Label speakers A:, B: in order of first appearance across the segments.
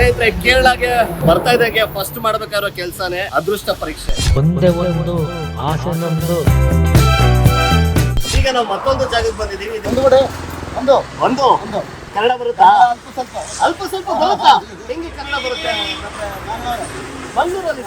A: ಸ್ನೇಹಿತರೆ ಕೇರಳಗೆ ಬರ್ತಾ ಇದ್ದಾಗೆ ಫಸ್ಟ್ ಮಾಡ್ಬೇಕಾಗಿರೋ ಕೆಲಸನೇ ಅದೃಷ್ಟ ಪರೀಕ್ಷೆ.
B: ಒಂದೇ ಒಂದು ಆಸೆ ನಮ್ದು
A: ಈಗ ನಾವು ಮತ್ತೊಂದು ಜಾಗಕ್ಕೆ ಬಂದಿದ್ದೀವಿ.
C: ಒಂದು ಕಡೆ ಒಂದು.
A: ಒಂದು. ಕನ್ನಡ ಬರುತ್ತಾ?
C: ಅಲ್ಪ ಸ್ವಲ್ಪ.
A: ಅಲ್ಪ ಸ್ವಲ್ಪ ಬರುತ್ತಾ? ಹೆಂಗೆ ಕನ್ನಡ ಬರುತ್ತೆ? ಮಂಗಳೂರಲ್ಲಿ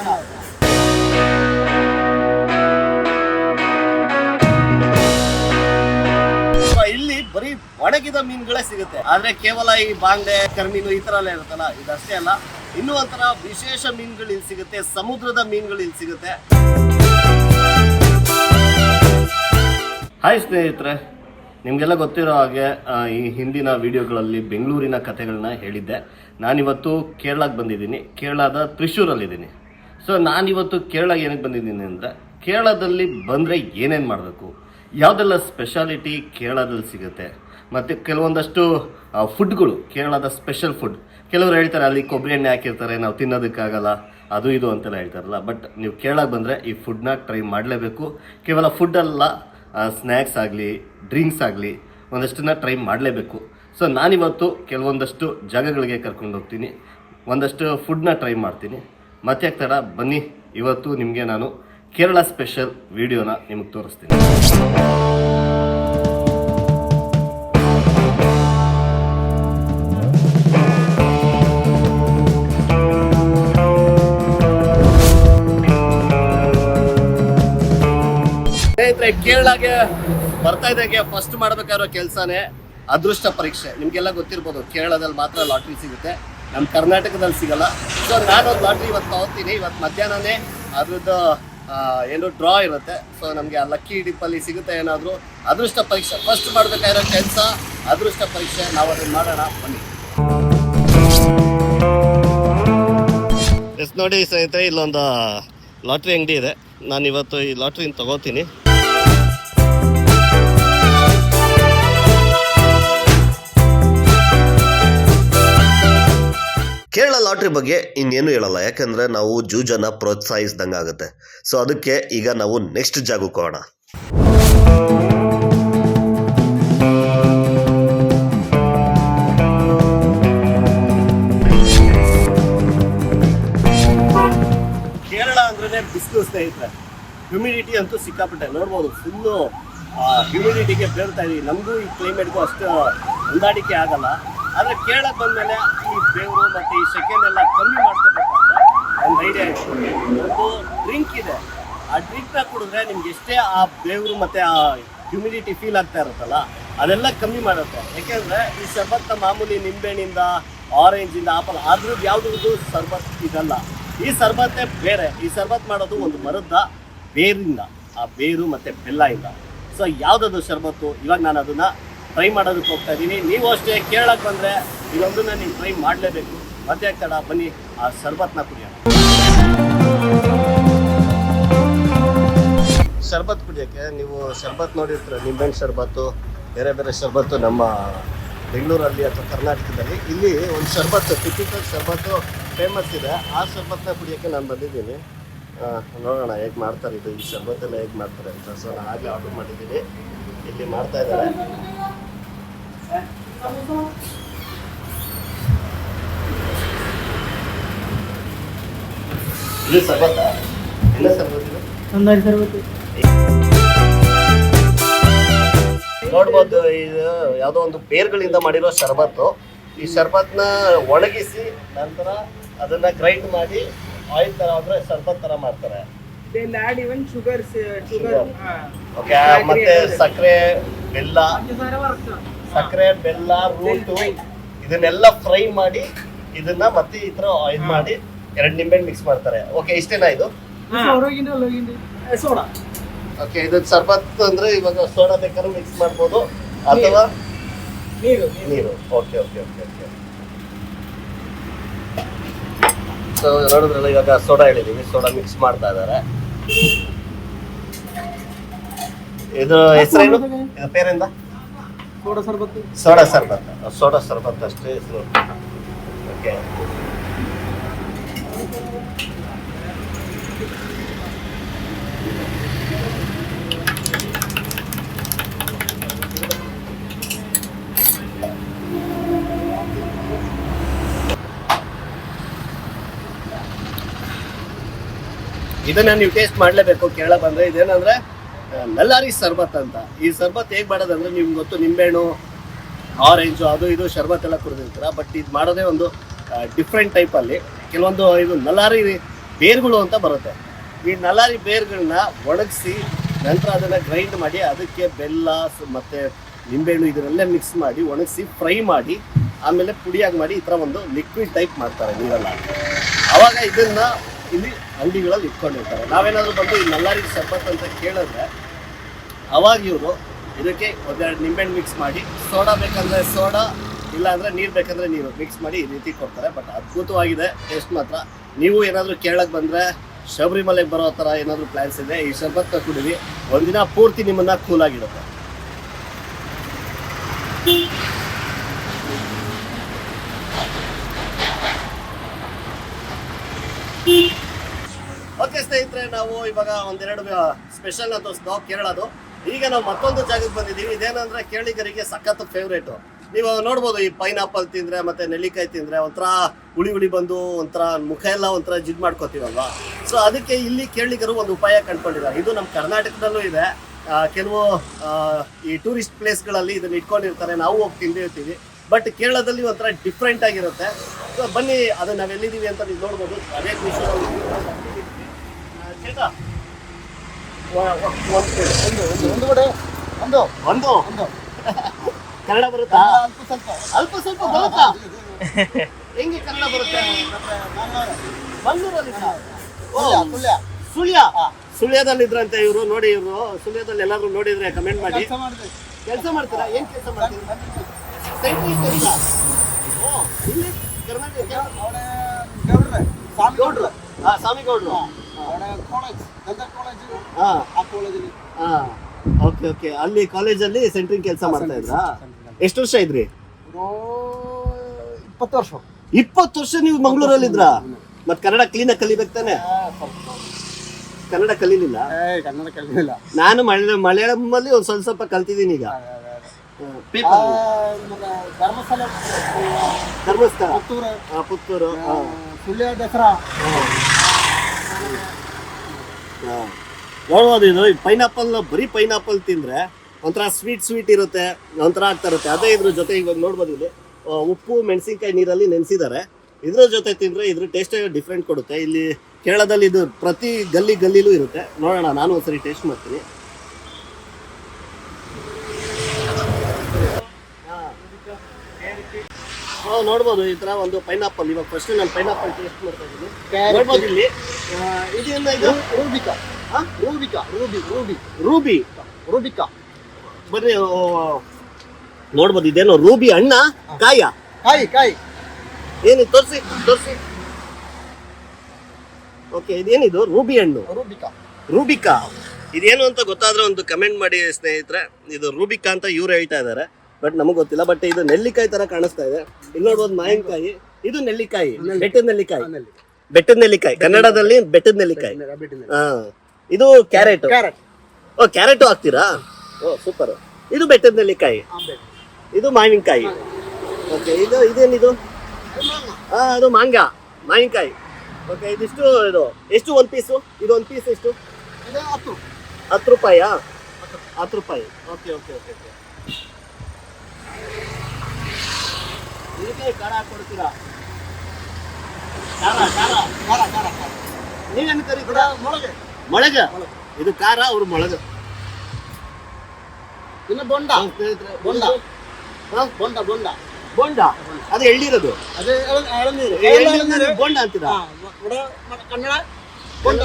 A: ಒಣಗಿದ ಮೀನುಗಳೇ ಸಿಗುತ್ತೆ. ಆದ್ರೆ ಕೇವಲ ಈ ಬಾಂಗ್ಡೆ ಕರ್ಮೀನು ಈ ತರ ಎಲ್ಲ ಇರುತ್ತಲ್ಲ? ಇದಷ್ಟೇ ಅಲ್ಲ. ಇನ್ನೂ ಒಂಥರ ವಿಶೇಷ ಮೀನುಗಳು ಇಲ್ಲಿ ಸಿಗುತ್ತೆ. ಸಮುದ್ರದ ಮೀನುಗಳು ಇಲ್ಲಿ ಸಿಗುತ್ತೆ. ಹಾಯ್ ಸ್ನೇಹಿತರೆ, ನಿಮಗೆಲ್ಲ ಗೊತ್ತಿರೋ ಹಾಗೆ ಈ ಹಿಂದಿನ ವಿಡಿಯೋಗಳಲ್ಲಿ ಬೆಂಗಳೂರಿನ ಕಥೆಗಳನ್ನ ಹೇಳಿದ್ದೆ. ನಾನಿವತ್ತು ಕೇರಳಕ್ಕೆ ಬಂದಿದ್ದೀನಿ. ಕೇರಳದ ತ್ರಿಶೂರಲ್ಲಿದ್ದೀನಿ. ಸೊ ನಾನಿವತ್ತು ಕೇರಳ ಏನಕ್ಕೆ ಬಂದಿದ್ದೀನಿ ಅಂದರೆ, ಕೇರಳದಲ್ಲಿ ಬಂದರೆ ಏನೇನು ಮಾಡಬೇಕು? ಯಾವುದೆಲ್ಲ ಸ್ಪೆಷಾಲಿಟಿ ಕೇರಳದಲ್ಲಿ ಸಿಗುತ್ತೆ? ಮತ್ತು ಕೆಲವೊಂದಷ್ಟು ಫುಡ್ಗಳು ಕೇರಳದ ಸ್ಪೆಷಲ್ ಫುಡ್ ಕೆಲವರು ಹೇಳ್ತಾರೆ ಅಲ್ಲಿ ಕೊಬ್ಬರಿ ಎಣ್ಣೆ ಹಾಕಿರ್ತಾರೆ, ನಾವು ತಿನ್ನೋದಕ್ಕಾಗಲ್ಲ, ಅದು ಇದು ಅಂತೆಲ್ಲ ಹೇಳ್ತಾರಲ್ಲ. ಬಟ್ ನೀವು ಕೇರಳಕ್ಕೆ ಬಂದರೆ ಈ ಫುಡ್ನ ಟ್ರೈ ಮಾಡಲೇಬೇಕು. ಕೇವಲ ಫುಡ್ಡಲ್ಲ ಸ್ನ್ಯಾಕ್ಸ್ ಆಗಲಿ ಡ್ರಿಂಕ್ಸ್ ಆಗಲಿ, ಒಂದಷ್ಟನ್ನ ಟ್ರೈ ಮಾಡಲೇಬೇಕು. ಸೊ ನಾನಿವತ್ತು ಕೆಲವೊಂದಷ್ಟು ಜಾಗಗಳಿಗೆ ಕರ್ಕೊಂಡು ಹೋಗ್ತೀನಿ. ಒಂದಷ್ಟು ಫುಡ್ನ ಟ್ರೈ ಮಾಡ್ತೀನಿ. ಮತ್ತೆ ತಡ? ಬನ್ನಿ, ಇವತ್ತು ನಿಮಗೆ ನಾನು ಕೇರಳ ಸ್ಪೆಷಲ್ ವಿಡಿಯೋನ ನಿಮಗೆ ತೋರಿಸ್ತೀನಿ. ಸ್ನೇಹಿತರೆ ಕೇರಳಗೆ ಬರ್ತಾ ಇದ್ದಾಗೆ ಫಸ್ಟ್ ಮಾಡ್ಬೇಕಾಗಿರೋ ಕೆಲಸನೇ ಅದೃಷ್ಟ ಪರೀಕ್ಷೆ. ನಿಮಗೆಲ್ಲ ಗೊತ್ತಿರ್ಬೋದು, ಕೇರಳದಲ್ಲಿ ಮಾತ್ರ ಲಾಟ್ರಿ ಸಿಗುತ್ತೆ. ನಮ್ಮ ಕರ್ನಾಟಕದಲ್ಲಿ ಸಿಗಲ್ಲ. ಸೊ ನಾನೊಂದು ಲಾಟ್ರಿ ಇವತ್ತು ತಗೋತೀನಿ. ಇವತ್ತು ಮಧ್ಯಾಹ್ನನೇ ಅದ್ರದ್ದು ಏನು ಡ್ರಾ ಇರುತ್ತೆ. ಸೊ ನಮಗೆ ಆ ಲಕ್ಕಿ ಡಿಪ್ಪಲ್ಲಿ ಸಿಗುತ್ತೆ ಏನಾದರೂ ಅದೃಷ್ಟ ಪರೀಕ್ಷೆ. ಫಸ್ಟ್ ಮಾಡಬೇಕಾಗಿರೋ ಕೆಲಸ ಅದೃಷ್ಟ ಪರೀಕ್ಷೆ. ನಾವು ಅದನ್ನು ಮಾಡೋಣ. ಬನ್ನಿ. ಎಸ್ ನೋಡಿ ಸ್ನೇಹಿತರೆ, ಇಲ್ಲೊಂದು ಲಾಟ್ರಿ ಅಂಗಡಿ ಇದೆ. ನಾನು ಇವತ್ತು ಈ ಲಾಟ್ರಿನ ತಗೋತೀನಿ. ಕೇರಳ ಲಾಟ್ರಿ ಬಗ್ಗೆ ಇನ್ನೇನು ಹೇಳಲ್ಲ. ಯಾಕಂದ್ರೆ ನಾವು ಜೂಜನ್ನ ಪ್ರೋತ್ಸಾಹಿಸ್ದಂಗೆ ಆಗುತ್ತೆ. ಸೊ ಅದಕ್ಕೆ ಈಗ ನಾವು ನೆಕ್ಸ್ಟ್ ಜಾಗಕ್ಕೆ ಹೋಗೋಣ. ಕೇರಳ ಅಂದ್ರೆ ಬಿಸಿಲು ಸ್ನೇಹಿತರೆ. ಹ್ಯುಮಿಡಿಟಿ ಅಂತೂ ಸಿಕ್ಕಾಪಟ್ಟೆ. ನೋಡ್ಬೋದು ಫುಲ್ಲು ಹ್ಯುಮಿಡಿಟಿಗೆ ಬೇರ್ತಾ ಇದೀವಿ. ನಮಗೂ ಈ ಕ್ಲೈಮೇಟ್ಗೂ ಅಷ್ಟು ಹೊಂದಾಣಿಕೆ ಆಗಲ್ಲ. ಆದರೆ ಕೇರಳಕ್ಕೆ ಬಂದಮೇಲೆ ಈ ಬೇವರು ಮತ್ತೆ ಈ ಸೆಕೆನೆಲ್ಲ ಕಮ್ಮಿ ಮಾಡ್ಕೋಬೇಕಂದ್ರೆ ಒಂದು ಐಡಿಯಾ ಒಂದು ಡ್ರಿಂಕ್ ಇದೆ. ಆ ಡ್ರಿಂಕ್ನ ಕುಡಿದ್ರೆ ನಿಮ್ಗೆ ಎಷ್ಟೇ ಆ ಬೇವರು ಮತ್ತು ಆ ಹ್ಯುಮಿಡಿಟಿ ಫೀಲ್ ಆಗ್ತಾ ಇರುತ್ತಲ್ಲ, ಅದೆಲ್ಲ ಕಮ್ಮಿ ಮಾಡುತ್ತೆ. ಯಾಕೆಂದರೆ ಈ ಶರ್ಬತ್ನ ಮಾಮೂಲಿ ನಿಂಬೆಹಣ್ಣಿಂದ ಆರೆಂಜಿಂದ ಆಪಲ್ ಆದ್ರೂ ಯಾವುದ್ರದ್ದು ಶರ್ಬತ್ ಇದಲ್ಲ. ಈ ಸರ್ಬತ್ತೇ ಬೇರೆ. ಈ ಸರ್ಬತ್ ಮಾಡೋದು ಒಂದು ಮರದ ಬೇರಿಂದ, ಆ ಬೇರು ಮತ್ತೆ ಇಂದ. ಸೊ ಯಾವುದದು ಶರ್ಬತ್ತು? ಇವಾಗ ನಾನು ಅದನ್ನ ಟ್ರೈ ಮಾಡೋದಕ್ಕೆ ಹೋಗ್ತಾ ಇದ್ದೀನಿ. ನೀವು ಅಷ್ಟೇ ಕೇರಳಕ್ಕೆ ಬಂದರೆ ಇದೊಂದನ್ನ ನೀವು ಟ್ರೈ ಮಾಡಲೇಬೇಕು. ಮತ್ತೆ ಆಗ್ತಾಡ ಬನ್ನಿ, ಆ ಶರ್ಬತ್ನ ಕುಡಿಯೋಣ. ಶರ್ಬತ್ ಕುಡಿಯೋಕ್ಕೆ ನೀವು ಶರ್ಬತ್ ನೋಡಿರ್ತೀರ, ನಿಂಬೆಹಣ್ಣು ಶರ್ಬತ್ತು ಬೇರೆ ಬೇರೆ ಶರ್ಬತ್ತು ನಮ್ಮ ಬೆಂಗಳೂರಲ್ಲಿ ಅಥವಾ ಕರ್ನಾಟಕದಲ್ಲಿ. ಇಲ್ಲಿ ಒಂದು ಶರ್ಬತ್ತು ಟಿಪಿಕಲ್ ಶರ್ಬತ್ತು ಫೇಮಸ್ ಇದೆ. ಆ ಶರ್ಬತ್ನ ಕುಡಿಯೋಕ್ಕೆ ನಾನು ಬಂದಿದ್ದೀನಿ. ನೋಡೋಣ ಹೇಗೆ ಮಾಡ್ತಾರೆ ಇದು. ಈ ಶರ್ಬತ್ತೆಲ್ಲ ಹೇಗೆ ಮಾಡ್ತಾರೆ ಅಂತ. ಸೊ, ನಾನು ಆಗಲೇ ಆರ್ಡರ್ ಮಾಡಿದ್ದೀನಿ. ಇಲ್ಲಿ ಮಾಡ್ತಾ ಇದ್ದಾರೆ. ನೋಡ್ಬೋದು ಇದು ಯಾವುದೋ ಒಂದು ಬೇರ್ಗಳಿಂದ ಮಾಡಿರೋ ಶರ್ಬತ್ತು. ಈ ಶರ್ಬತ್ನ ಒಣಗಿಸಿ ನಂತರ ಅದನ್ನ ಗ್ರೈಂಡ್ ಮಾಡಿ ಆಯಿಲ್ ತರ ಅಂದ್ರೆ ಶರ್ಬತ್ ತರ ಮಾಡ್ತಾರೆ.
D: Even sugar, uh. Uh,
A: okay ಮತ್ತೆ ಸಕ್ಕರೆ ಬೆಲ್ಲ. ಸಕ್ಕರೆ ಬೆಲ್ಲ ರೂಟು ಇದನ್ನೆಲ್ಲ ಫ್ರೈ ಮಾಡಿ ಇದನ್ನ ಮತ್ತೆ ಈ ತರ ಆಯಿಲ್ ಮಾಡಿ ಎರಡು ನಿಂಬೆ ಮಿಕ್ಸ್ ಮಾಡ್ತಾರೆ. ಓಕೆ ಇಷ್ಟೇನಾ ಇದು?
D: ಸೋಡಾ.
A: ಓಕೆ ಇದು ಶರ್ಬತ್ ಅಂದ್ರೆ ಇವಾಗ ಸೋಡಾ ಬೇಕಾದ್ರೂ ಮಿಕ್ಸ್ ಮಾಡ್ಬೋದು. ಅಥವಾ
D: ನೀರು
A: ನೀರು. Okay okay okay okay so ನೋಡಿದ್ರಲ್ಲ ಇವಾಗ ಸೋಡಾ ಹೇಳಿದೀವಿ. ಸೋಡಾ ಮಿಕ್ಸ್ ಮಾಡ್ತಾ ಇದ್ದಾರೆ. ಇದು ಹೆಸರೇನು? ಇದು ಪೇರಿಂದ?
D: ಸೋಡಾ ಸರ್ಬತ್ತು
A: ಸೋಡಾ ಸರ್ಬತ್ ಸೋಡಾ ಸರ್ಬತ್ ಅಷ್ಟೇ ಓಕೆ. ಇದನ್ನ ನೀವು ಟೇಸ್ಟ್ ಮಾಡಲೇಬೇಕು ಕೇರಳ ಬಂದ್ರೆ ಇದೇನಂದ್ರೆ ನಲ್ಲಾರಿ ಸರ್ಬತ್ ಅಂತ. ಈ ಸರ್ಬತ್ ಹೇಗೆ ಮಾಡೋದಂದ್ರೆ ನಿಮ್ಗೆ ಗೊತ್ತು, ನಿಂಬೆಹಣ್ಣು ಆರೆಂಜು ಅದು ಇದು ಶರ್ಬತ್ ಎಲ್ಲ ಕುಡಿದಿರ್ತೀರ. ಬಟ್ ಇದು ಮಾಡೋದೇ ಒಂದು ಡಿಫ್ರೆಂಟ್ ಟೈಪಲ್ಲಿ ಕೆಲವೊಂದು ಇದು ನಲ್ಲಾರಿ ಬೇರುಗಳು ಅಂತ ಬರುತ್ತೆ. ಈ ನಲ್ಲಾರಿ ಬೇರುಗಳನ್ನ ಒಣಗಿಸಿ ನಂತರ ಅದನ್ನು ಗ್ರೈಂಡ್ ಮಾಡಿ ಅದಕ್ಕೆ ಬೆಲ್ಲ ಮತ್ತು ನಿಂಬೆಹಣ್ಣು ಇದನ್ನೆಲ್ಲ ಮಿಕ್ಸ್ ಮಾಡಿ, ಒಣಗಿಸಿ ಫ್ರೈ ಮಾಡಿ, ಆಮೇಲೆ ಪುಡಿಯಾಗಿ ಮಾಡಿ ಈ ಥರ ಒಂದು ಲಿಕ್ವಿಡ್ ಟೈಪ್ ಮಾಡ್ತಾರೆ ನೀರೆಲ್ಲ. ಅವಾಗ ಇದನ್ನ ಇಲ್ಲಿ ಅಂಗಡಿಗಳಲ್ಲಿ ಇಟ್ಕೊಂಡಿರ್ತಾರೆ. ನಾವೇನಾದರೂ ಬಂದು ಈ ನಲ್ಲಾರಿ ಸರ್ಬತ್ ಅಂತ ಕೇಳಿದ್ರೆ ಅವಾಗ ಇವರು ಇದಕ್ಕೆ ಒಂದೆರಡು ನಿಂಬೆಹಣ್ಣು ಮಿಕ್ಸ್ ಮಾಡಿ, ಸೋಡಾ ಬೇಕಂದ್ರೆ ಸೋಡಾ ಇಲ್ಲ ಅಂದ್ರೆ ನೀರು ಬೇಕಂದ್ರೆ ನೀರು ಮಿಕ್ಸ್ ಮಾಡಿ ಈ ರೀತಿ ಕೊಡ್ತಾರೆ. ಬಟ್ ಅದ್ಭುತವಾಗಿದೆ. ಟೇಸ್ಟ್ ಮಾತ್ರ. ನೀವು ಏನಾದರೂ ಕೇರಳಕ್ಕೆ ಬಂದರೆ ಶಬರಿಮಲೆಗೆ ಬರೋ ಥರ ಏನಾದರೂ ಪ್ಲ್ಯಾನ್ಸ್ ಇದೆ, ಈ ಶರ್ಬತ್ ಕುಡಿವಿ ಒಂದಿನ ಪೂರ್ತಿ ನಿಮ್ಮನ್ನ ಕೂಲ್ ಆಗಿರುತ್ತೆ. ಓಕೆ ಸ್ನೇಹಿತರೆ, ನಾವು ಇವಾಗ ಒಂದೆರಡು ಸ್ಪೆಷಲ್ ತೋರಿಸ್ದೋ ಕೇರಳದು. ಈಗ ನಾವು ಮತ್ತೊಂದು ಜಾಗಕ್ಕೆ ಬಂದಿದ್ದೀವಿ. ಇದೇನಂದ್ರೆ ಕೇಳಿಗರಿಗೆ ಸಖತ್ ಫೇವ್ರೇಟ್ ನೀವು ನೋಡ್ಬೋದು ಈ ಪೈನಾಪಲ್ ತಿಂದ್ರೆ ಮತ್ತೆ ನೆಲ್ಲಿಕಾಯಿ ತಿಂದ್ರೆ ಒಂಥರ ಹುಳಿ ಹುಳಿ ಬಂದು ಒಂಥರ ಮುಖ ಎಲ್ಲ ಒಂಥರ ಜಿಡ್ ಮಾಡ್ಕೋತೀವಲ್ವಾ? ಸೊ ಅದಕ್ಕೆ ಇಲ್ಲಿ ಕೇಳಿಗರು ಒಂದು ಉಪಾಯ ಕಂಡ್ಕೊಂಡಿದ್ದಾರೆ. ಇದು ನಮ್ಮ ಕರ್ನಾಟಕದಲ್ಲೂ ಇದೆ. ಕೆಲವು ಈ ಟೂರಿಸ್ಟ್ ಪ್ಲೇಸ್ಗಳಲ್ಲಿ ಇದನ್ನ ಇಟ್ಕೊಂಡಿರ್ತಾರೆ. ನಾವು ಹೋಗಿ ತಿಂದಿರ್ತೀವಿ. ಬಟ್ ಕೇರಳದಲ್ಲಿ ಒಂಥರ ಡಿಫ್ರೆಂಟ್ ಆಗಿರುತ್ತೆ. ಸೊ ಬನ್ನಿ ಅದು ನಾವೆಲ್ಲಿದ್ದೀವಿ ಅಂತ ನೀವು ನೋಡ್ಬೋದು. ಅದೇ ಖುಷಿ. ಒಂದು ಕಡೆ ಒಂದು. ಒಂದು ಒಂದು ಕನ್ನಡ ಬರುತ್ತಾ
C: ಅಲ್ಪ ಸ್ವಲ್ಪ
A: ಅಲ್ಪ ಸ್ವಲ್ಪ ಬರುತ್ತಾ? ಹೆಂಗೆ ಕನ್ನಡ ಬರುತ್ತೆ? ಮಂಗಳೂರಲ್ಲಿ
C: ಸುಳ್ಯ, ಸುಳ್ಯ.
A: ಸುಳ್ಯ. ಸುಳ್ಯದಲ್ಲಿ ಇದ್ರಂತೆ ಇವರು ನೋಡಿ ಇವರು. ಸುಳ್ಯದಲ್ಲಿ ಎಲ್ಲಾದ್ರೂ ನೋಡಿದ್ರೆ ಕಮೆಂಟ್ ಮಾಡಿ.
C: ಕೆಲಸ
A: ಮಾಡ್ತೀರಾ? ಏನ್ ಕೆಲಸ ಮಾಡ್ತೀರಾ?
C: ಸ್ವಾಮಿ ಗೌಡ್ರು.
A: ಹಾ ಸ್ವಾಮಿ ಗೌಡ್ರು. ಓಕೆ ಓಕೆ ಅಲ್ಲಿ ಕಾಲೇಜಲ್ಲಿ ಸೆಂಟ್ರಿಂಗ್ ಕೆಲಸ ಮಾಡ್ತಾ ಇದ್ರಾ ಎಷ್ಟು ವರ್ಷ ಇದ್ರಿ
C: ಇಪ್ಪತ್ತು ವರ್ಷ
A: ಇಪ್ಪತ್ತು ವರ್ಷ ನೀವು ಮಂಗಳೂರಲ್ಲಿ ಇದ್ರಾ ಮತ್ತೆ ಕನ್ನಡ ಕ್ಲೀನಾಗಿ ಕಲಿಬೇಕು ತಾನೆ ಕನ್ನಡ ಕಲೀಲಿಲ್ಲ
C: ಏ ಕನ್ನಡ ಕಲೀಲಿಲ್ಲ
A: ನಾನು ಮಲಯಾಳಂ ಅಲ್ಲಿ ಒಂದು ಸ್ವಲ್ಪ ಸ್ವಲ್ಪ ಕಲ್ತಿದ್ದೀನಿ ಈಗ
C: ಧರ್ಮಸ್ಥಳ
A: ಧರ್ಮಸ್ಥಳ
C: ಪುತ್ತೂರು
A: ಪುತ್ತೂರು
C: ಸುಳ್ಯ ದಸರಾ.
A: ನೋಡ್ಬೋದು ಇದು ಪೈನಾಪಲ್ ಬರೀ ಪೈನಾಪಲ್ ತಿಂದ್ರೆ ಒಂಥರ ಸ್ವೀಟ್ ಸ್ವೀಟ್ ಇರುತ್ತೆ, ಒಂಥರ ಆಗ್ತಾ ಇರುತ್ತೆ. ಅದೇ ಇದ್ರ ಜೊತೆ ಇವಾಗ ನೋಡ್ಬೋದು ಇಲ್ಲಿ ಉಪ್ಪು, ಮೆಣಸಿನ್ಕಾಯಿ ನೀರಲ್ಲಿ ನೆನೆಸಿದ್ದಾರೆ. ಇದ್ರ ಜೊತೆ ತಿಂದ್ರೆ ಇದ್ರ ಟೇಸ್ಟ್ ಡಿಫ್ರೆಂಟ್ ಕೊಡುತ್ತೆ. ಇಲ್ಲಿ ಕೇರಳದಲ್ಲಿ ಇದು ಪ್ರತಿ ಗಲ್ಲಿ ಗಲ್ಲಿಲೂ ಇರುತ್ತೆ. ನೋಡೋಣ, ನಾನು ಒಂದ್ಸರಿ ಟೇಸ್ಟ್ ಮಾಡ್ತೀನಿ. ಹಾ, ನೋಡ್ಬೋದು ಈ ತರ ಒಂದು ಪೈನಾಪಲ್ ಇವಾಗ ಫಸ್ಟ್ ನಾನು ಪೈನಾಪಲ್ ಟೇಸ್ಟ್ ಮಾಡ್ತಾ ಇದ್ದೀನಿ. ನೋಡ್ಬೋದು ಇಲ್ಲಿ ಆ, ಇದೇನ ಇದು
C: ರೂಬಿಕಾ? ರೂಬಿಕಾ ರೂಬಿ ರೂಬಿ
A: ರೂಬಿ
C: ರೂಬಿಕಾ
A: ಬರ್ರಿ ನೋಡ್ಬೋದು ಇದೇನೋ ರೂಬಿ ಹಣ್ಣ ಕಾಯ.
C: ಕಾಯಿ ಕಾಯಿ.
A: ಏನು ತೋರಿಸಿ ತೋರಿಸಿ. ಓಕೆ ಇದೇನಿದು? ರೂಬಿ ಹಣ್ಣು.
C: ರೂಬಿಕಾ
A: ರೂಬಿಕಾ ಇದೇನು ಅಂತ ಗೊತ್ತಾದ್ರೆ ಒಂದು ಕಮೆಂಟ್ ಮಾಡಿ ಸ್ನೇಹಿತರೆ. ಇದು ರೂಬಿಕಾ ಅಂತ ಇವ್ರು ಹೇಳ್ತಾ ಇದ್ದಾರೆ ಬಟ್ ನಮಗೆ ಗೊತ್ತಿಲ್ಲ ಬಟ್ ಇದು ನೆಲ್ಲಿಕಾಯಿ ತರ ಕಾಣಿಸ್ತಾ ಇದೆ. ಇಲ್ಲಿ ನೋಡ್ಬೋದು ಮಾವಿನಕಾಯಿ ಇದು ನೆಲ್ಲಿಕಾಯಿ ಬೆಟ್ಟದ ನೆಲ್ಲಿಕಾಯಿ. ಬೆಟ್ಟದ ನೆಲ್ಲಿಕಾಯಿ ಕನ್ನಡದಲ್ಲಿ ಬೆಟ್ಟದ ನೆಲ್ಲಿಕಾಯಿ. ಹಾ. ಇದು ಕ್ಯಾರೆಟ್.
C: ಕ್ಯಾರೆಟ್.
A: ಓ ಕ್ಯಾರೆಟು ಹಾಕ್ತೀರಾ? ಓ ಸೂಪರ್. ಇದು ಬೆಟ್ಟದ ನೆಲ್ಲಿಕಾಯಿ. ಇದು ಮಾವಿನಕಾಯಿ. ಓಕೆ ಇದು ಇದೇನಿದು? ಹಾ ಅದು ಮಾಂಗ ಮಾವಿನಕಾಯಿ. ಓಕೆ ಇದಿಷ್ಟು ಇದು ಎಷ್ಟು ಒಂದು ಪೀಸು? ಇದು ಒಂದು ಪೀಸ್ ಎಷ್ಟು?
C: ಹತ್ತು.
A: ಹತ್ತು ರೂಪಾಯಾ? ಹತ್ತು. ರೂಪಾಯಿ. ಓಕೆ ಓಕೆ ಓಕೆ ಓಕೆ ಖಾರ ಕೊಡ್ತೀರಾ? ಖಾರ ಖಾರ
C: ಖಾರ ಖಾರ ಖಾರ
A: ನೀವೇನು ಕರೀತೀರಾ?
C: ಮೊಳಗೆ.
A: ಮೊಳಗ? ಇದು ಖಾರ ಅವ್ರು ಮೊಳಗ.
C: ಇನ್ನು ಬೊಂಡ. ಬೊಂಡ. ಬೊಂಡ. ಬೊಂಡ.
A: ಬೊಂಡ? ಅದು ಎಳ್ಳಿರೋದು.
C: ಅದೇ
A: ಬೋಂಡ ಅಂತೀರಾ?
C: ಕನ್ನಡ? ಬೊಂಡ.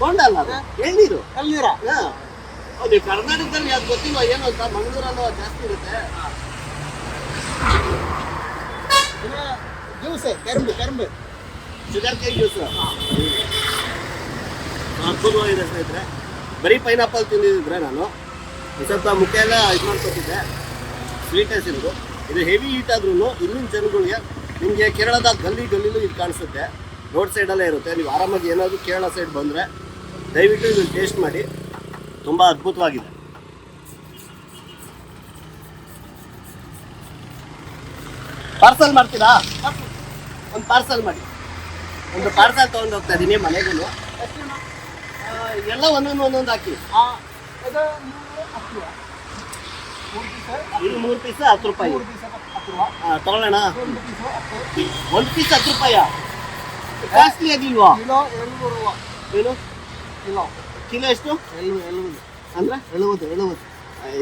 A: ಬೋಂಡ ಅಲ್ಲ ಅದು? ಎಳ್ನೀರು?
C: ಎಳನೀರ.
A: ಹಾ. ಹೌದು ಕರ್ನಾಟಕದಲ್ಲಿ ಅದು ಗೊತ್ತಿಲ್ಲ ಏನು ಅಂತ? ಮಂಗಳೂರಲ್ಲೂ ಜಾಸ್ತಿ ಇರುತ್ತೆ.
C: ಇನ್ನು ಜ್ಯೂಸೆ ಕೆಂಬು ಕೆಂಬು
A: ಶುಗರ್ ಕೇಕ್ ಜ್ಯೂಸ್ ಸ್ನೇಹಿತರೆ ಬರೀ ಪೈನಾಪಲ್ ತಿಂದಿದ್ರೆ ನಾನು ಸ್ವಲ್ಪ ಮುಖ ಎಲ್ಲ ಇದು ಮಾಡ್ಕೊತಿದ್ದೆ ಸ್ವೀಟ್ನೆಸ್ ಇರೋದು ಇದು ಹೆವಿ ಹೀಟ್ ಆದ್ರೂ ಇಲ್ಲಿನ ಜನಗಳಿಗೆ ನಿಮಗೆ ಕೇರಳದ ಗಲ್ಲಿ ಗಲ್ಲಿಲೂ ಇದು ಕಾಣಿಸುತ್ತೆ. ರೋಡ್ ಸೈಡಲ್ಲೇ ಇರುತ್ತೆ. ನೀವು ಆರಾಮಾಗಿ ಏನಾದರೂ ಕೇರಳ ಸೈಡ್ ಬಂದರೆ ದಯವಿಟ್ಟು ಇದನ್ನು ಟೇಸ್ಟ್ ಮಾಡಿ. ತುಂಬ ಅದ್ಭುತವಾಗಿದೆ. ಪಾರ್ಸಲ್ ಮಾಡ್ತೀರಾ? ಒಂದು ಪಾರ್ಸಲ್ ಮಾಡಿ. ಒಂದು ಪಾರ್ಸಲ್ ತೊಗೊಂಡು ಹೋಗ್ತಾ ಇದ್ದೀನಿ ಮನೆಗೂ ಎಲ್ಲ ಒಂದೊಂದು ಒಂದೊಂದು ಹಾಕಿ.
C: ಮೂರು ಹತ್ತು ರೂಪ ಮೂರು ಪೀಸ್
A: ಇದು ಮೂರು ಪೀಸ್ ಹತ್ತು ರೂಪಾಯಿ. ತಗೊಳ್ಳೋಣ.
C: ಒಂದು ಪೀಸು ಹತ್ತು
A: ರೂಪಾಯ. ಜಾಸ್ತಿ ಆಗಿಲ್ವಾ ಏನು?
C: ಕಿಲೋ.
A: ಕಿಲೋ ಎಷ್ಟು? ಅಂದ್ರೆ?
C: ಎಳುವುದು ಎಳುವುದು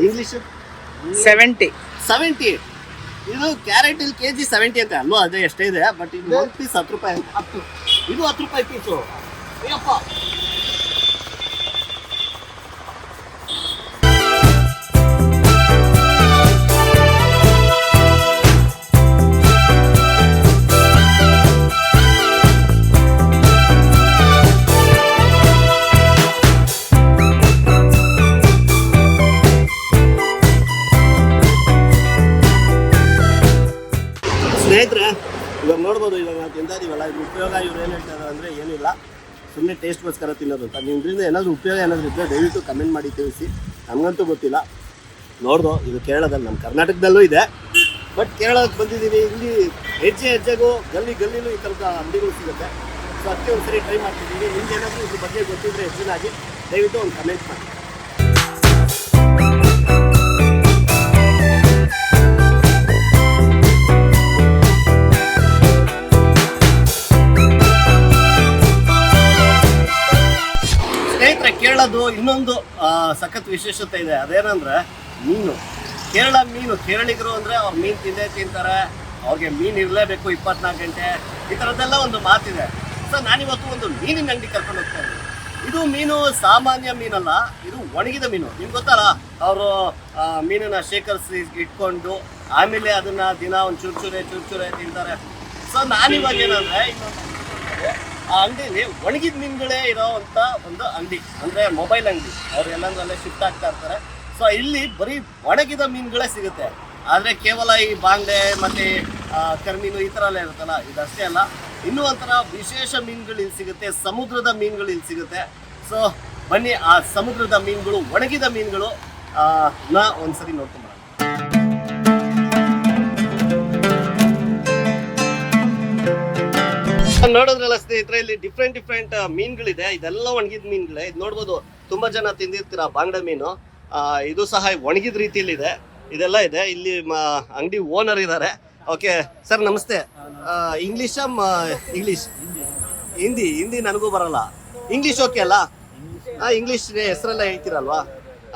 A: ಇಂಗ್ಲೀಷ್
D: ಸೆವೆಂಟಿ
A: ಸೆವೆಂಟಿ ಇದು ಕ್ಯಾರೆಟ್ ಇಲ್ಲಿ ಕೆ ಜಿ ಸೆವೆಂಟಿ ಅಂತ ಅಲ್ವಾ? ಅದೇ ಎಷ್ಟೇ ಇದೆ ಬಟ್ ಇದು ಒಂದು ಪೀಸ್ ಹತ್ತು ರೂಪಾಯಿ
C: ಹತ್ತು.
A: ಇದು ಹತ್ತು ರೂಪಾಯಿ ಪೀಸು ಅಯ್ಯಪ್ಪ. ಸುಮ್ಮನೆ ಟೇಸ್ಟ್ಗೋಸ್ಕರ ತಿನ್ನೋದು ಅಂತ. ನಿಮ್ದ್ರಿಂದ ಏನಾದರೂ ಉಪಯೋಗ ಏನಾದರೂ ಇದ್ದರೆ ದಯವಿಟ್ಟು ಕಮೆಂಟ್ ಮಾಡಿ ತಿಳಿಸಿ. ನಮಗಂತೂ ಗೊತ್ತಿಲ್ಲ. ನೋಡ್ದು, ಇದು ಕೇರಳದಲ್ಲಿ ನಮ್ಮ ಕರ್ನಾಟಕದಲ್ಲೂ ಇದೆ. ಬಟ್ ಕೇರಳಕ್ಕೆ ಬಂದಿದ್ದೀವಿ, ಇಲ್ಲಿ ಹೆಜ್ಜೆ ಹೆಜ್ಜೆಗೂ, ಗಲ್ಲಿ ಗಲ್ಲಿನೂ ಈ ಥರದ ಅಂಗಡಿಗಳು ಸಿಗುತ್ತೆ. ಸೊ ಅದಕ್ಕೆ ಒಂದು ಸರಿ ಟ್ರೈ ಮಾಡ್ತಿದ್ದೀವಿ. ನಿಮ್ಗೆ ಏನಾದರೂ ಇದ್ರ ಬಗ್ಗೆ ಗೊತ್ತಿದ್ರೆ ಹೆಚ್ಚಿನಾಗಿ ದಯವಿಟ್ಟು ಒಂದು ಕಮೆಂಟ್ ಮಾಡಿ. ಸ್ನೇಹಿತರೆ ಕೇರಳದು ಇನ್ನೊಂದು ಸಖತ್ ವಿಶೇಷತೆ ಇದೆ. ಅದೇನಂದ್ರೆ, ಮೀನು. ಕೇರಳ ಮೀನು, ಕೇರಳಿಗರು ಅಂದ್ರೆ ಅವ್ರು ಮೀನು ತಿಂದೇ ತಿಂತಾರೆ, ಅವ್ರಿಗೆ ಮೀನು ಇರಲೇಬೇಕು ಇಪ್ಪತ್ನಾಲ್ಕು ಗಂಟೆ, ಈ ಥರದ್ದೆಲ್ಲ ಒಂದು ಮಾತಿದೆ. ಸೊ ನಾನಿವತ್ತು ಒಂದು ಮೀನಿನ ಅಂಗಡಿ ಕರ್ಕೊಂಡು ಹೋಗ್ತಾ ಇದ್ದೀನಿ. ಇದು ಮೀನು ಸಾಮಾನ್ಯ ಮೀನಲ್ಲ, ಇದು ಒಣಗಿದ ಮೀನು. ನಿಮ್ಗೆ ಗೊತ್ತಲ್ಲ, ಅವರು ಮೀನನ್ನ ಶೇಖರಿಸಿ ಇಟ್ಕೊಂಡು, ಆಮೇಲೆ ಅದನ್ನ ದಿನ ಒಂದು ಚೂರ್ಚೂರೆ ಚೂರ್ಚೂರೆ ತಿಂತಾರೆ. ಸೊ ನಾನಿವಾಗ ಏನಂದ್ರೆ ಆ ಅಂಗಡಿಲಿ ಒಣಗಿದ ಮೀನುಗಳೇ ಇರೋವಂಥ ಒಂದು ಅಂಗಡಿ, ಅಂದ್ರೆ ಮೊಬೈಲ್ ಅಂಗಡಿ. ಅವ್ರು ಎಲ್ಲಂದ್ರಲ್ಲೇ ಶಿಫ್ಟ್ ಆಗ್ತಾ ಇರ್ತಾರೆ. ಸೊ ಇಲ್ಲಿ ಬರೀ ಒಣಗಿದ ಮೀನುಗಳೇ ಸಿಗುತ್ತೆ. ಆದ್ರೆ ಕೇವಲ ಈ ಬಾಂಗ್ಡೆ, ಮತ್ತೆ ಕರ್ಮೀನು ಈ ಥರ ಎಲ್ಲ ಇರುತ್ತಲ್ಲ, ಇದಷ್ಟೇ ಅಲ್ಲ. ಇನ್ನೂ ಒಂಥರ ವಿಶೇಷ ಮೀನುಗಳು ಇಲ್ಲಿ ಸಿಗುತ್ತೆ. ಸಮುದ್ರದ ಮೀನುಗಳು ಇಲ್ಲಿ ಸಿಗುತ್ತೆ. ಸೊ ಬನ್ನಿ, ಆ ಸಮುದ್ರದ ಮೀನುಗಳು, ಒಣಗಿದ ಮೀನುಗಳು ನ ಒಂದ್ಸರಿ ನೋಡ್ಕೊಂಡ್ ನೋಡೋದ್ರಲ್ಲ ಸ್ನೇಹಿತರೆ ಇಲ್ಲಿ ಡಿಫ್ರೆಂಟ್ ಡಿಫ್ರೆಂಟ್ ಮೀನ್ಗಳಿದೆ. ಇದೆಲ್ಲ ಒಣಗಿದ ಮೀನ್ಗಳೇ. ಇದು ನೋಡ್ಬೋದು ತುಂಬಾ ಜನ ತಿಂದಿರ್ತೀರ ಬಾಂಗ್ಡ ಮೀನು. ಇದು ಸಹ ಒಣಗಿದ ರೀತಿಯಲ್ಲಿ ಇದೆ ಇದೆಲ್ಲ ಇದೆ. ಇಲ್ಲಿ ಅಂಗಡಿ ಓನರ್ ಇದ್ದಾರೆ ಓಕೆ ಸರ್ ನಮಸ್ತೆ. ಇಂಗ್ಲಿಷ್ ಇಂಗ್ಲಿಷ್ ಹಿಂದಿ ಹಿಂದಿ ನನಗೂ ಬರಲ್ಲ. ಇಂಗ್ಲಿಷ್ ಓಕೆ ಅಲ್ಲ? ಹಾಂ ಇಂಗ್ಲಿಷ್ ಹೆಸರೆಲ್ಲ ಹೇಳ್ತೀರಲ್ವಾ?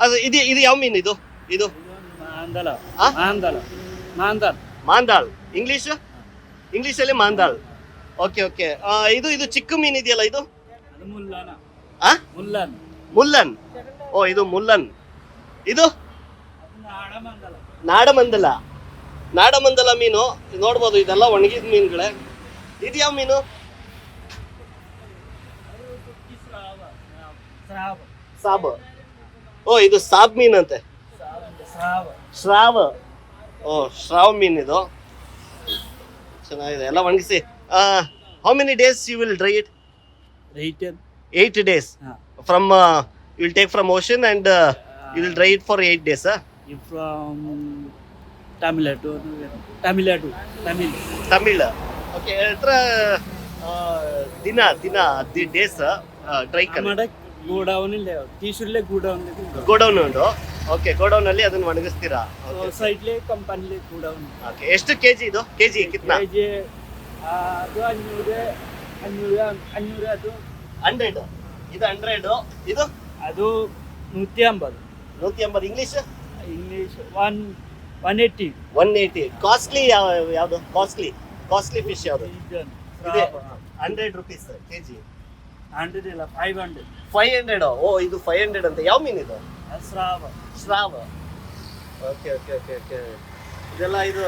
A: ಅದು ಇದು ಇದು ಯಾವ ಮೀನು ಇದು? ಇದು? ಮಾಂದಾಳ್. ಇಂಗ್ಲಿಷ್ ಇಂಗ್ಲಿಷಲ್ಲಿ ಮಾಂದಾಳ್. ಓಕೆ ಓಕೆ ಇದು ಇದು ಚಿಕ್ಕ ಮೀನು ಇದೆಯಲ್ಲ ಇದು? ಆ?
D: ಮುಲ್ಲನ್
A: ಮುಲ್ಲನ್ ಓ ಇದು ಮುಲ್ಲನ್ ಇದು? ನಾಡಮಂದಲ. ನಾಡಮಂದಲ ಮೀನು. ನೋಡ್ಬೋದು ಇದೆಲ್ಲ ಒಣಗಿದ ಮೀನುಗಳೇ. ಇದು ಯಾವ ಮೀನು ಸಾಬ್. ಓ ಇದು ಸಾಬ್ ಮೀನಂತೆ. ಶ್ರಾವ. ಓ ಶ್ರಾವ್ ಮೀನ್ ಇದು ಚೆನ್ನಾಗಿದೆ. ಎಲ್ಲ ಒಣಗಿಸಿ. Uh, how many days you will dry
D: it?
A: Rated. Eight days. Uh, From uh, you will take from ocean and uh, you will dry
D: it for eight days.
A: Huh? you from Tamil Nadu. Tamil Nadu. Tamil. Tamil. Okay. ಹತ್ರ ದಿನ ದಿನ days dry Kannada
D: ಮಾಡಕ್ godown ಇಲ್ಲ ಟೀಶೂರ್ಲೆ
A: godown godown ಉಂಟು okay godown ಅಲ್ಲಿ ಅದನ್ನ ಒಣಗಿಸ್ತೀರಾ
D: ಸೈಡ್ಲೆ ಕಂಪನಿಲೆ ಗೋಡೌನ್
A: ಓಕೆ ಎಷ್ಟು ಕೆಜಿ ಇದು ಕೆಜಿ ಕಿತ್ನಾ
D: Kg. ಅದು ಅഞ്ഞൂറ് ಅഞ്ഞೂರು ಅഞ്ഞೂರು ಅದು?
A: ಹಂಡ್ರೆಡ್ ಇದು ಹಂಡ್ರೆಡ್ ಇದು?
D: ಅದು ನೂറ്റി ಎಂಬತ್ತು.
A: ನೂತಿ ಎಂಬತ್ತು. English
D: English one one eighty
A: one eighty costly ಯಾವ ಯಾವುದು? ಕಾಸ್ಟ್ಲಿ ಕಾಸ್ಟ್ಲಿ ಫಿಶ್ ಯಾವುದು? Hundred rupees K G
D: hundred ಇಲ್ಲ ಫೈವ್ ಹಂಡ್ರೆಡ್
A: ಫೈವ್ ಹಂಡ್ರೆಡ್ ಓ ಇದು ಫೈವ್ ಹಂಡ್ರೆಡ್ ಅಂತ. ಯಾವ ಮೀನು ಇದು?
D: ಸ್ರಾವ
A: ಸ್ರಾವ ಓಕೆ ಓಕೆ ಓಕೆ ಓಕೆ ಇದೆಲ್ಲ ಇದು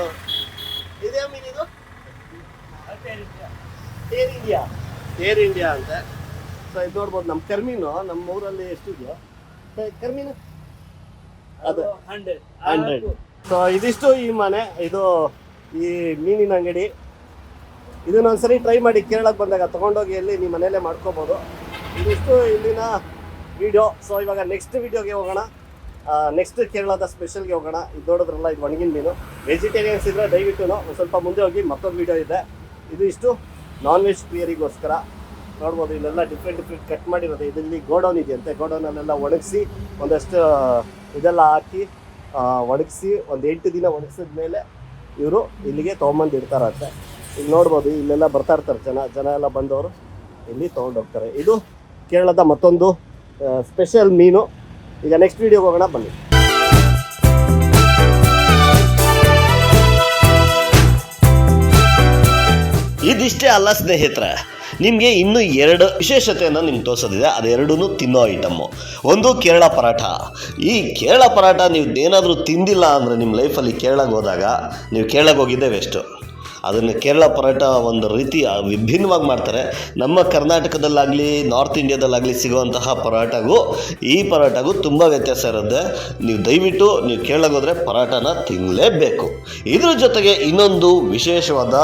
A: ಇದೇ ಮೀನು ಇದು? ಏರ್ ಇಂಡಿಯಾ ಏರ್ ಇಂಡಿಯಾ ಅಂತ. ಸೊ ಇದು ನೋಡ್ಬೋದು ನಮ್ಮ ಕರ್ಮೀನು ನಮ್ಮ ಊರಲ್ಲಿ ಎಷ್ಟಿದೆಯೋ. ಕರ್ಮೀನು? ಅದು
D: ಹಂಡ್ರೆಡ್
A: ಹಂಡ್ರೆಡ್ ಸೊ ಇದಿಷ್ಟು ಈ ಮನೆ ಇದು ಈ ಮೀನಿನ ಅಂಗಡಿ. ಇದನ್ನ ಒಂದ್ಸರಿ ಟ್ರೈ ಮಾಡಿ ಕೇರಳಕ್ಕೆ ಬಂದಾಗ ತಗೊಂಡೋಗಿ ಎಲ್ಲಿ ನಿಮ್ಮ ಮನೆಯಲ್ಲೇ ಮಾಡ್ಕೋಬೋದು. ಇದಿಷ್ಟು ಇಲ್ಲಿನ ವಿಡಿಯೋ ಸೊ ಇವಾಗ ನೆಕ್ಸ್ಟ್ ವಿಡಿಯೋಗೆ ಹೋಗೋಣ. ನೆಕ್ಸ್ಟ್ ಕೇರಳದ ಸ್ಪೆಷಲ್ಗೆ ಹೋಗೋಣ. ಇದು ನೋಡಿದ್ರಲ್ಲ ಇದು ಒಣಗಿನ ಮೀನು. ವೆಜಿಟೇರಿಯನ್ಸ್ ಇದ್ರೆ ದಯವಿಟ್ಟು ಒಂದು ಸ್ವಲ್ಪ ಮುಂದೆ ಹೋಗಿ ಮತ್ತೊಂದು ವಿಡಿಯೋ ಇದೆ. ಇದು ಇಷ್ಟು. ನಾನ್ ವೆಜ್ ಪ್ರಿಯರಿಗೋಸ್ಕರ ನೋಡ್ಬೋದು, ಇಲ್ಲೆಲ್ಲ ಡಿಫ್ರೆಂಟ್ ಡಿಫ್ರೆಂಟ್ ಕಟ್ ಮಾಡಿರೋದು. ಇದರಲ್ಲಿ ಗೋಡೌನ್ ಇದೆಯಂತೆ ಗೋಡೌನಲ್ಲೆಲ್ಲ ಒಣಗಿಸಿ ಒಂದಷ್ಟು ಇದೆಲ್ಲ ಹಾಕಿ ಒಣಗಿಸಿ, ಒಂದು ಎಂಟು ದಿನ ಒಣಗಿಸಿದ ಮೇಲೆ ಇವರು ಇಲ್ಲಿಗೆ ತೊಗೊಂಬಂದು ಇಡ್ತಾರಂತೆ. ಇಲ್ಲಿ ನೋಡ್ಬೋದು, ಇಲ್ಲೆಲ್ಲ ಬರ್ತಾ ಇರ್ತಾರೆ ಜನ. ಜನ ಎಲ್ಲ ಬಂದವರು ಇಲ್ಲಿ ಹೋಗ್ತಾರೆ. ಇದು ಕೇರಳದ ಮತ್ತೊಂದು ಸ್ಪೆಷಲ್ ಮೀನು. ಈಗ ನೆಕ್ಸ್ಟ್ ವೀಡಿಯೋಗೆ ಹೋಗೋಣ, ಬನ್ನಿ. ಇದಿಷ್ಟೇ ಅಲ್ಲ ಸ್ನೇಹಿತರೆ, ನಿಮಗೆ ಇನ್ನೂ ಎರಡು ವಿಶೇಷತೆಯನ್ನು ನಿಮ್ಗೆ ತೋರಿಸೋದಿದೆ. ಅದೆರಡೂ ತಿನ್ನೋ ಐಟಮ್ಮು ಒಂದು ಕೇರಳ ಪರಾಠ. ಈ ಕೇರಳ ಪರಾಠ ನೀವು ಏನಾದರೂ ತಿಂದಿಲ್ಲ ಅಂದರೆ ನಿಮ್ಮ ಲೈಫಲ್ಲಿ ಕೇರಳಗೆ ಹೋದಾಗ, ನೀವು ಕೇರಳಗೆ ಹೋಗಿದ್ದೇ ವೆಸ್ಟು ಅದನ್ನು ಕೇರಳ ಪರೋಟ ಒಂದು ರೀತಿ ವಿಭಿನ್ನವಾಗಿ ಮಾಡ್ತಾರೆ. ನಮ್ಮ ಕರ್ನಾಟಕದಲ್ಲಾಗಲಿ, ನಾರ್ತ್ ಇಂಡಿಯಾದಲ್ಲಾಗಲಿ ಸಿಗುವಂತಹ ಪರೋಟಗೂ, ಈ ಪರೋಟಗೂ ತುಂಬ ವ್ಯತ್ಯಾಸ ಇರುತ್ತೆ. ನೀವು ದಯವಿಟ್ಟು ನೀವು ಹೋದರೆ ಪರೋಟನ ತಿನ್ನಲೇಬೇಕು ಇದ್ರ ಜೊತೆಗೆ ಇನ್ನೊಂದು ವಿಶೇಷವಾದ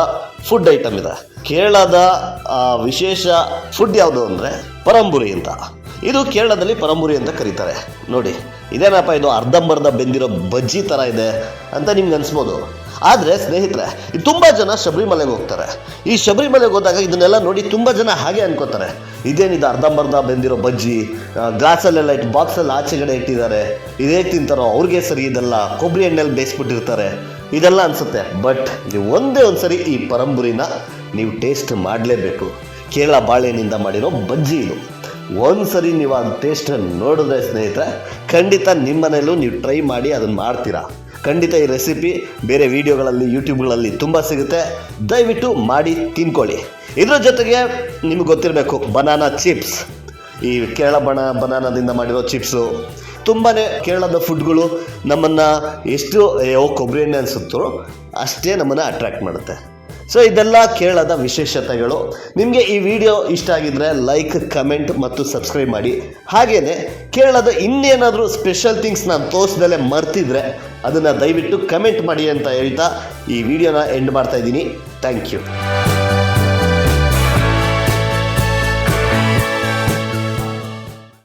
A: ಫುಡ್ ಐಟಮ್ ಇದೆ. ಕೇರಳದ ವಿಶೇಷ ಫುಡ್ ಯಾವುದು ಅಂದರೆ ಪರಂಬುರಿ ಅಂತ. ಇದು ಕೇರಳದಲ್ಲಿ ಪರಂಬುರಿ ಅಂತ ಕರೀತಾರೆ. ನೋಡಿ. ಇದೇನಪ್ಪ ಇದು ಅರ್ಧಂಬರ್ಧ ಬೆಂದಿರೋ ಬಜ್ಜಿ ಥರ ಇದೆ ಅಂತ ನಿಮ್ಗೆ ಅನಿಸ್ಬೋದು? ಆದರೆ ಸ್ನೇಹಿತರೆ ಇದು ತುಂಬ ಜನ ಶಬರಿಮಲೆಗೆ ಹೋಗ್ತಾರೆ. ಈ ಶಬರಿಮಲೆಗೆ ಹೋದಾಗ ಇದನ್ನೆಲ್ಲ ನೋಡಿ ತುಂಬ ಜನ ಹಾಗೆ ಅನ್ಕೋತಾರೆ. ಇದೇನಿದು ಅರ್ಧಂಬರ್ಧ ಬೆಂದಿರೋ ಬಜ್ಜಿ? ಗ್ಲಾಸಲ್ಲೆಲ್ಲ ಇಟ್ಟು ಬಾಕ್ಸಲ್ಲಿ ಆಚೆಗಡೆ ಇಟ್ಟಿದ್ದಾರೆ. ಇದೇ ತಿಂತಾರೋ ಅವ್ರಿಗೆ ಸರಿ ಇದೆಲ್ಲ ಕೊಬ್ಬರಿ ಎಣ್ಣೆಲಿ ಬೇಯಿಸ್ಬಿಟ್ಟಿರ್ತಾರೆ. ಇದೆಲ್ಲ ಅನಿಸುತ್ತೆ. ಬಟ್ ನೀವು ಒಂದೇ ಒಂದು ಸರಿ ಈ ಪರಂಬುರಿನ ನೀವು ಟೇಸ್ಟ್ ಮಾಡಲೇಬೇಕು. ಕೇರಳ ಬಾಳೆಹಣ್ಣಿಂದ ಮಾಡಿರೋ ಬಜ್ಜಿ ಇದು. ಒಂದು ಸರಿ ನೀವು ಅದು ಟೇಸ್ಟನ್ನು ನೋಡಿದ್ರೆ ಸ್ನೇಹಿತರೆ, ಖಂಡಿತ ನಿಮ್ಮ ಮನೆಯಲ್ಲೂ ನೀವು ಟ್ರೈ ಮಾಡಿ ಅದನ್ನು ಮಾಡ್ತೀರಾ. ಖಂಡಿತ ಈ ರೆಸಿಪಿ ಬೇರೆ ವಿಡಿಯೋಗಳಲ್ಲಿ ಯೂಟ್ಯೂಬ್ಗಳಲ್ಲಿ ತುಂಬ ಸಿಗುತ್ತೆ. ದಯವಿಟ್ಟು ಮಾಡಿ ತಿನ್ಕೊಳ್ಳಿ. ಇದರ ಜೊತೆಗೆ ನಿಮ್ಗೆ ಗೊತ್ತಿರಬೇಕು ಬನಾನಾ ಚಿಪ್ಸ್ ಈ ಕೇರಳ ಬಣ ಬನಾನದಿಂದ ಮಾಡಿರೋ ಚಿಪ್ಸು ತುಂಬಾ ಕೇರಳದ ಫುಡ್ಗಳು ನಮ್ಮನ್ನು ಎಷ್ಟು ಕೊಬ್ಬರಿ ಎಣ್ಣೆ ಅನಿಸುತ್ತೋ ಅಷ್ಟೇ ನಮ್ಮನ್ನು ಅಟ್ರ್ಯಾಕ್ಟ್ ಮಾಡುತ್ತೆ. ಸೊ ಇದೆಲ್ಲ ಕೇರಳದ ವಿಶೇಷತೆಗಳು. ನಿಮಗೆ ಈ ವಿಡಿಯೋ ಇಷ್ಟ ಆಗಿದ್ರೆ ಲೈಕ್ ಕಮೆಂಟ್ ಮತ್ತು ಸಬ್ಸ್ಕ್ರೈಬ್ ಮಾಡಿ. ಹಾಗೆಯೇ ಕೇರಳದ ಇನ್ನೇನಾದರೂ ಸ್ಪೆಷಲ್ ಥಿಂಗ್ಸ್ ನಾನು ತೋರಿಸ್ದಲ್ಲೇ ಮರ್ತಿದ್ರೆ ಅದನ್ನು ದಯವಿಟ್ಟು ಕಮೆಂಟ್ ಮಾಡಿ ಅಂತ ಹೇಳ್ತಾ ಈ ವಿಡಿಯೋನ ಎಂಡ್ ಮಾಡ್ತಾ ಇದ್ದೀನಿ. Thank you